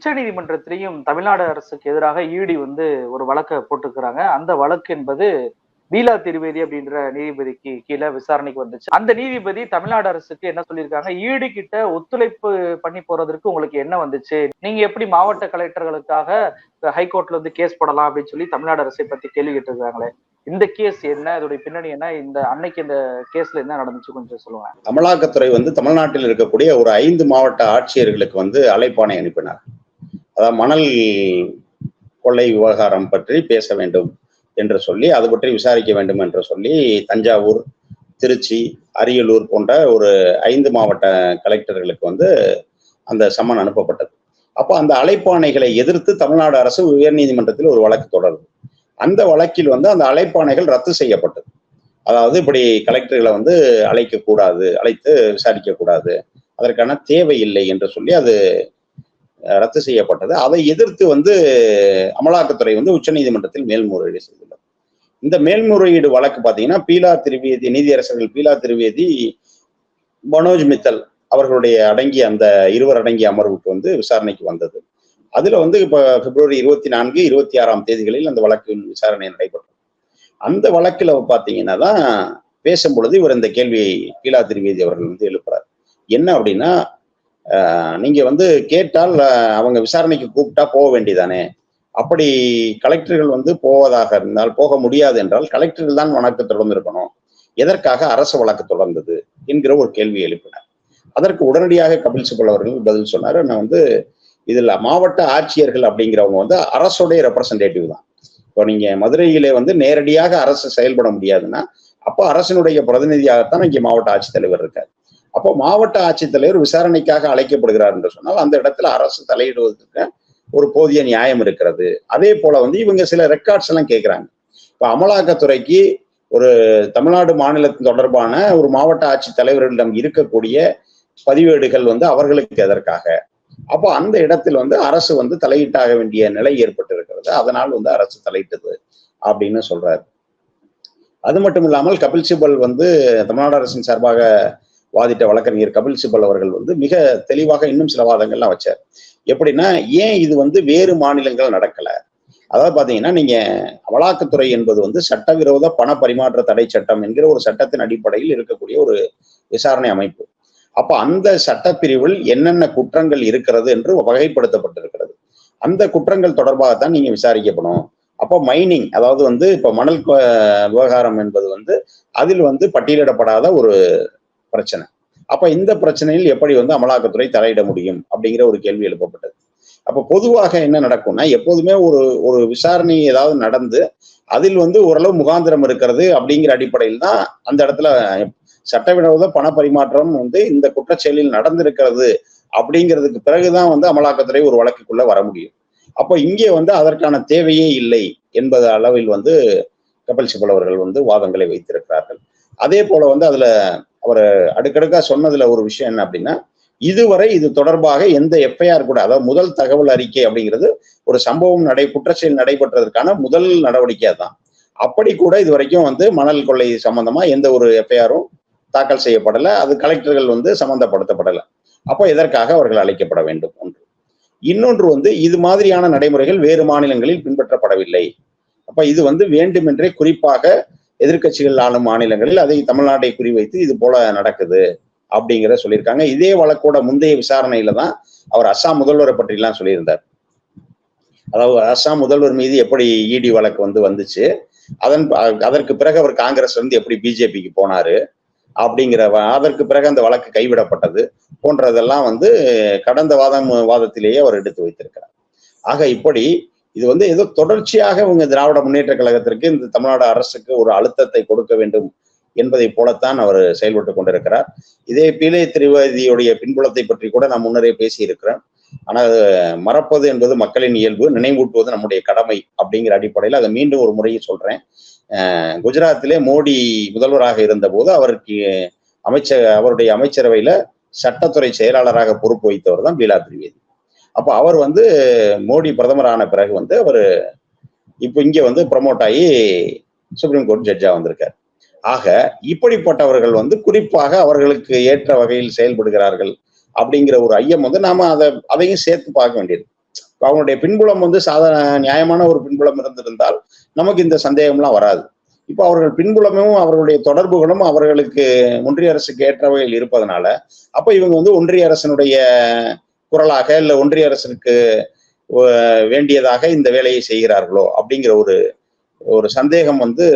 உச்ச நீதிமன்றத்திலையும் தமிழ்நாடு அரசுக்கு எதிராக ஈடி வந்து ஒரு வழக்கை போட்டுக்கிறாங்க அந்த வழக்கு என்பது பீலா திரிவேதி அப்படின்ற நீதிபதிக்கு கீழே விசாரணைக்கு வந்துச்சு. அந்த நீதிபதி தமிழ்நாடு அரசுக்கு என்ன சொல்லியிருக்காங்க? ஈடு கிட்ட ஒத்துழைப்பு பண்ணி போறதற்கு உங்களுக்கு என்ன வந்துச்சு? நீங்க எப்படி மாவட்ட கலெக்டர்களுக்காக ஹைகோர்ட்ல வந்து கேஸ் போடலாம் அப்படின்னு சொல்லி தமிழ்நாடு அரசை பத்தி கேள்வி கேட்டிருக்காங்களே இந்த கேஸ் என்ன? அதோடைய பின்னணி என்ன? இந்த அன்னைக்கு இந்த கேஸ்ல என்ன நடந்துச்சு கொஞ்சம் சொல்லுவாங்க அமலாக்கத்துறை வந்து தமிழ்நாட்டில் இருக்கக்கூடிய ஒரு ஐந்து மாவட்ட ஆட்சியர்களுக்கு வந்து அழைப்பானை அனுப்பினார் அதாவது மணல் கொள்ளை விவகாரம் பற்றி பேச வேண்டும் என்று சொல்லி அது பற்றி விசாரிக்க வேண்டும் என்று சொல்லி தஞ்சாவூர் திருச்சி அரியலூர் போன்ற ஒரு ஐந்து மாவட்ட கலெக்டர்களுக்கு வந்து அந்த சம்மன் அனுப்பப்பட்டது. அப்போ அந்த அழைப்பாணைகளை எதிர்த்து தமிழ்நாடு அரசு உயர்நீதிமன்றத்தில் ஒரு வழக்கு தொடருது அந்த வழக்கில் வந்து அந்த அழைப்பாணைகள் ரத்து செய்யப்பட்டது. அதாவது இப்படி கலெக்டர்களை வந்து அழைக்க கூடாது அழைத்து விசாரிக்க கூடாது அதற்கான தேவை இல்லை என்று சொல்லி அது ரத்து செய்யப்பட்டது. அதை எதிர்த்து வந்து அமலாக்கத்துறை வந்து உச்சநீதிமன்றத்தில் மேல்முறையீடு செய்துள்ளது. இந்த மேல்முறையீடு வழக்கு பார்த்தீங்கன்னா பீலா திரிவேதி நீதியரசர்கள் பீலா திரிவேதி மனோஜ் மித்தல் அவர்களுடைய அடங்கிய அந்த இருவர் அடங்கிய அமர்வுக்கு வந்து விசாரணைக்கு வந்தது. அதுல வந்து இப்போ பிப்ரவரி இருபத்தி நான்கு இருபத்தி ஆறாம் தேதிகளில் அந்த வழக்கின் விசாரணை நடைபெற்றது. அந்த வழக்கில் பாத்தீங்கன்னா தான் பேசும் பொழுது இவர் இந்த கேள்வியை பீலா திரிவேதி அவர்கள் வந்து எழுப்புறார். என்ன அப்படின்னா நீங்க வந்து கேட்டால் அவங்க விசாரணைக்கு கூப்பிட்டா போக வேண்டியதானே? அப்படி கலெக்டர்கள் வந்து போவதாக இருந்தால் போக முடியாது என்றால் கலெக்டர்கள் தான் வழக்கு தொடர்ந்து இருக்கணும் எதற்காக அரசு வழக்கு தொடர்ந்தது என்கிற ஒரு கேள்வி எழுப்பினார். அதற்கு உடனடியாக கபில் சிபல் அவர்கள் பதில் சொன்னார். நான் வந்து இதுல மாவட்ட ஆட்சியர்கள் அப்படிங்கிறவங்க வந்து அரசுடைய ரெப்ரசன்டேட்டிவ் தான். இப்போ நீங்க மதுரையிலே வந்து நேரடியாக அரசு செயல்பட முடியாதுன்னா அப்போ அரசினுடைய பிரதிநிதியாகத்தான் இங்கே மாவட்ட ஆட்சித்தலைவர் இருக்கார். அப்போ மாவட்ட ஆட்சித்தலைவர் விசாரணைக்காக அழைக்கப்படுகிறார் என்று சொன்னால் அந்த இடத்துல அரசு தலையிடுவதற்கு ஒரு போதிய நியாயம் இருக்கிறது. அதே போல வந்து இவங்க சில ரெக்கார்ட்ஸ் எல்லாம் கேட்குறாங்க. இப்ப அமலாக்கத்துறைக்கு ஒரு தமிழ்நாடு மாநிலத்தின் தொடர்பான ஒரு மாவட்ட ஆட்சி தலைவர்களிடம் இருக்கக்கூடிய பதிவேடுகள் வந்து அவர்களுக்கு எதற்காக? அப்போ அந்த இடத்தில் வந்து அரசு வந்து தலையிட்டாக வேண்டிய நிலை ஏற்பட்டு இருக்கிறது அதனால் வந்து அரசு தலையிட்டது அப்படின்னு சொல்றாரு. அது மட்டும் இல்லாமல் கபில் சிபல் வந்து தமிழ்நாடு அரசின் சார்பாக வாதிட்ட வழக்கறிஞர் கபில் சிபல் அவர்கள் வந்து மிக தெளிவாக இன்னும் சில வாதங்கள்லாம் வச்சார். எப்படின்னா ஏன் இது வந்து வேறு மாநிலங்கள் நடக்கல? அதாவது பாத்தீங்கன்னா நீங்க அமலாக்கத்துறை என்பது வந்து சட்டவிரோத பண பரிமாற்ற தடை சட்டம் என்கிற ஒரு சட்டத்தின் அடிப்படையில் இருக்கக்கூடிய ஒரு விசாரணை அமைப்பு. அப்ப அந்த சட்டப்பிரிவில் என்னென்ன குற்றங்கள் இருக்கிறது என்று வகைப்படுத்தப்பட்டிருக்கிறது. அந்த குற்றங்கள் தொடர்பாகத்தான் நீங்க விசாரிக்கப்படும் அப்போ மைனிங் அதாவது வந்து இப்ப மணல் விவகாரம் என்பது வந்து அதில் வந்து பட்டியலிடப்படாத ஒரு பிரச்சனை. அப்ப இந்த பிரச்சனையில் எப்படி வந்து அமலாக்கத்துறை தலையிட முடியும் அப்படிங்கிற ஒரு கேள்வி எழுப்பப்பட்டது. அப்ப பொதுவாக என்ன நடக்கும்னா எப்போதுமே ஒரு ஒரு விசாரணை ஏதாவது நடந்து அதில் வந்து ஓரளவு முகாந்திரம் இருக்கிறது அப்படிங்கிற அடிப்படையில் தான் அந்த இடத்துல சட்டவிரோத பண பரிமாற்றம் வந்து இந்த குற்றச்செயலில் நடந்திருக்கிறது அப்படிங்கிறதுக்கு பிறகுதான் வந்து அமலாக்கத்துறை ஒரு வழக்குக்குள்ள வர முடியும். அப்போ இங்கே வந்து அதற்கான தேவையே இல்லை என்பது அளவில் வந்து கபல் சிபல் அவர்கள் வந்து வாதங்களை வைத்திருக்கிறார்கள். அதே போல வந்து அதுல அவர் அடுக்கடுக்கா சொன்னதுல ஒரு விஷயம் என்ன அப்படின்னா இதுவரை இது தொடர்பாக எந்த எஃப்ஐஆர் கூட அதாவது முதல் தகவல் அறிக்கை அப்படிங்கிறது ஒரு சம்பவம் நடை குற்றச்செயல் நடைபெற்றதற்கான முதல் நடவடிக்கையா தான் அப்படி கூட இது வரைக்கும் வந்து மணல் கொள்ளை சம்பந்தமா எந்த ஒரு எஃப்ஐஆரும் தாக்கல் செய்யப்படலை. அது கலெக்டர்கள் வந்து சம்பந்தப்படுத்தப்படலை. அப்போ எதற்காக அவர்கள் அழைக்கப்பட வேண்டும் ஒன்று. இன்னொன்று வந்து இது மாதிரியான நடைமுறைகள் வேறு மாநிலங்களில் பின்பற்றப்படவில்லை. அப்ப இது வந்து வேண்டுமென்றே குறிப்பாக எதிர்கட்சிகள் ஆளும் மாநிலங்களில் அதை தமிழ்நாட்டை குறிவைத்து இது போல நடக்குது அப்படிங்கிற சொல்லியிருக்காங்க. இதே வழக்கோட முந்தைய விசாரணையில தான் அவர் அஸ்ஸாம் முதல்வரை பற்றிலாம் சொல்லியிருந்தார். அதாவது அஸ்ஸாம் முதல்வர் மீது எப்படி இடி வழக்கு வந்து வந்துச்சு அதன் அதற்கு பிறகு அவர் காங்கிரஸ் வந்து எப்படி பிஜேபிக்கு போனாரு அப்படிங்கிற அதற்கு பிறகு அந்த வழக்கு கைவிடப்பட்டது போன்றதெல்லாம் வந்து கடந்த வாதம் வாதத்திலேயே அவர் எடுத்து வைத்திருக்கிறார். ஆக இப்படி இது வந்து ஏதோ தொடர்ச்சியாக இவங்க திராவிட முன்னேற்ற கழகத்திற்கு இந்த தமிழ்நாடு அரசுக்கு ஒரு அழுத்தத்தை கொடுக்க வேண்டும் என்பதை போலத்தான் அவர் செயல்பட்டு கொண்டிருக்கிறார். இதே பீலே திரிவேதியுடைய பின்புலத்தை பற்றி கூட நான் முன்னரே பேசியிருக்கிறேன். ஆனால் மறப்பது என்பது மக்களின் இயல்பு நினைவூட்டுவது நம்முடைய கடமை அப்படிங்கிற அடிப்படையில் அதை மீண்டும் ஒரு முறையை சொல்றேன். குஜராத்திலே மோடி முதல்வராக இருந்தபோது அவருக்கு அமைச்சர் அவருடைய அமைச்சரவையில சட்டத்துறை செயலாளராக பொறுப்பு வைத்தவர் தான் பீலா திரிவேதி. அப்போ அவர் வந்து மோடி பிரதமரான பிறகு வந்து அவர் இப்போ இங்கே வந்து ப்ரமோட் ஆகி சுப்ரீம் கோர்ட் ஜட்ஜா வந்திருக்கார். ஆக இப்படிப்பட்டவர்கள் வந்து குறிப்பாக அவர்களுக்கு ஏற்ற வகையில் செயல்படுகிறார்கள் அப்படிங்கிற ஒரு ஐயம் வந்து நாம அதை அதையும் சேர்த்து பார்க்க வேண்டியது. இப்ப அவங்களுடைய பின்புலம் வந்து சாதாரண நியாயமான ஒரு பின்புலம் இருந்திருந்தால் நமக்கு இந்த சந்தேகம்லாம் வராது. இப்போ அவர்கள் பின்புலமும் அவர்களுடைய தொடர்புகளும் அவர்களுக்கு ஒன்றிய அரசுக்கு ஏற்ற வகையில் இருப்பதனால அப்போ இவங்க வந்து ஒன்றிய அரசனுடைய குரலாக இல்லை ஒன்றிய அரசனுக்கு வேண்டியதாக இந்த வேலையை செய்கிறார்களோ அப்படிங்கிற ஒரு ஒரு சந்தேகம் வந்து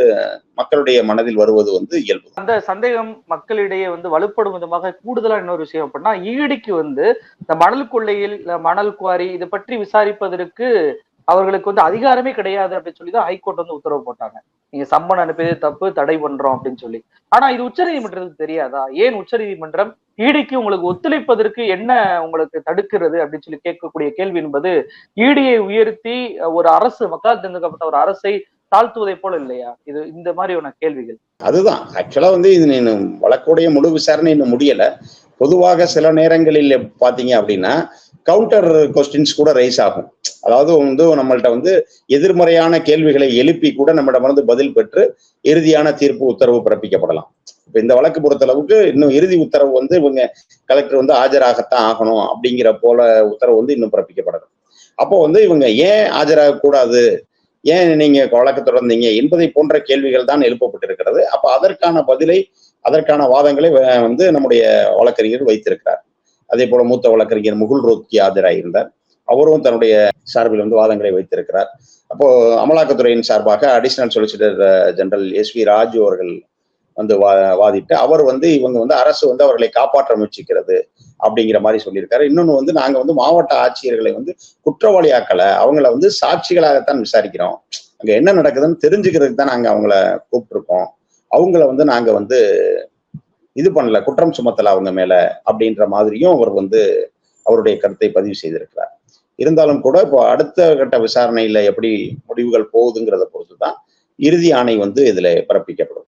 மக்களுடைய மனதில் வருவது வந்து இயல்பு அந்த சந்தேகம் மக்களிடையே வந்து வலுப்படும் விதமாக கூடுதலா இன்னொரு விஷயம் அப்படின்னா ஈடிக்கு வந்து இந்த மணல் கொள்ளையில் மணல் குவாரி இதை பற்றி விசாரிப்பதற்கு அவர்களுக்கு வந்து அதிகாரமே கிடையாது அப்படின்னு சொல்லி தான் ஹைகோர்ட் வந்து உத்தரவு போட்டாங்க. நீங்க சம்மன் அனுப்பியது தப்பு தடை பண்றோம் அப்படின்னு சொல்லி. ஆனா இது உச்சநீதிமன்றத்துக்கு தெரியாதா? ஏன் உச்சநீதிமன்றம் ஈடிக்கு உங்களுக்கு ஒத்துழைப்பதற்கு என்ன உங்களுக்கு தடுக்கிறது அப்படின்னு சொல்லி கேட்கக்கூடிய கேள்வி என்பது ஈடியை உயர்த்தி ஒரு அரசு மக்களால் தேர்ந்தெடுக்கப்பட்ட ஒரு அரசை தாழ்த்துவதை போல இல்லையா? இது இந்த மாதிரியான கேள்விகள். அதுதான். ஆக்சுவலா வந்து இது இன்னும் வழக்குடைய முழு விசாரணை இன்னும் முடியல. பொதுவாக சில நேரங்களில் பாத்தீங்க அப்படின்னா கவுண்டர் கொஸ்டின்ஸ் கூட ரைஸ் ஆகும். அதாவது வந்து நம்மள்ட்ட வந்து எதிர்மறையான கேள்விகளை எழுப்பி கூட நம்மிடமிருந்து பதில் பெற்று இறுதியான தீர்ப்பு உத்தரவு பிறப்பிக்கப்படலாம். இப்போ இந்த வழக்கு பொறுத்தளவுக்கு இன்னும் இறுதி உத்தரவு வந்து இவங்க கலெக்டர் வந்து ஆஜராகத்தான் ஆகணும் அப்படிங்கிற போல உத்தரவு வந்து இன்னும் பிறப்பிக்கப்படணும். அப்போ வந்து இவங்க ஏன் ஆஜராக கூடாது? ஏன் நீங்க வழக்கு தொடர்ந்தீங்க? என்பதை போன்ற கேள்விகள் தான் எழுப்பப்பட்டிருக்கிறது. அப்போ அதற்கான பதிலை அதற்கான வாதங்களை வந்து நம்முடைய வழக்கறிஞர் வைத்திருக்கிறார். அதே போல மூத்த வழக்கறிஞர் முகுல் ரோத்கி ஆஜராயிருந்தார் அவரும் தன்னுடைய சார்பில் வந்து வாதங்களை வைத்திருக்கிறார். அப்போ அமலாக்கத்துறையின் சார்பாக additional solicitor general S V Raju அவர்கள் வந்து வா வாதிட்டு அவர் வந்து இவங்க வந்து அரசு வந்து அவர்களை காப்பாற்ற முயற்சிக்கிறது அப்படிங்கிற மாதிரி சொல்லியிருக்காரு. இன்னொன்று வந்து நாங்கள் வந்து மாவட்ட ஆட்சியர்களை வந்து குற்றவாளியாக்கலை. அவங்கள வந்து சாட்சிகளாகத்தான் விசாரிக்கிறோம். அங்கே என்ன நடக்குதுன்னு தெரிஞ்சுக்கிறதுக்கு தான் நாங்கள் அவங்கள கூப்பிட்டுருக்கோம். அவங்கள வந்து நாங்கள் வந்து இது பண்ணல குற்றம் சுமத்தல அவங்க மேல அப்படின்ற மாதிரியும் அவர் வந்து அவருடைய கருத்தை பதிவு செய்திருக்கிறார். இருந்தாலும் கூட இப்போ அடுத்த கட்ட விசாரணையில எப்படி முடிவுகள் போகுதுங்கிறத பொறுத்து தான் இறுதி ஆணை வந்து இதுல பிறப்பிக்கப்படும்.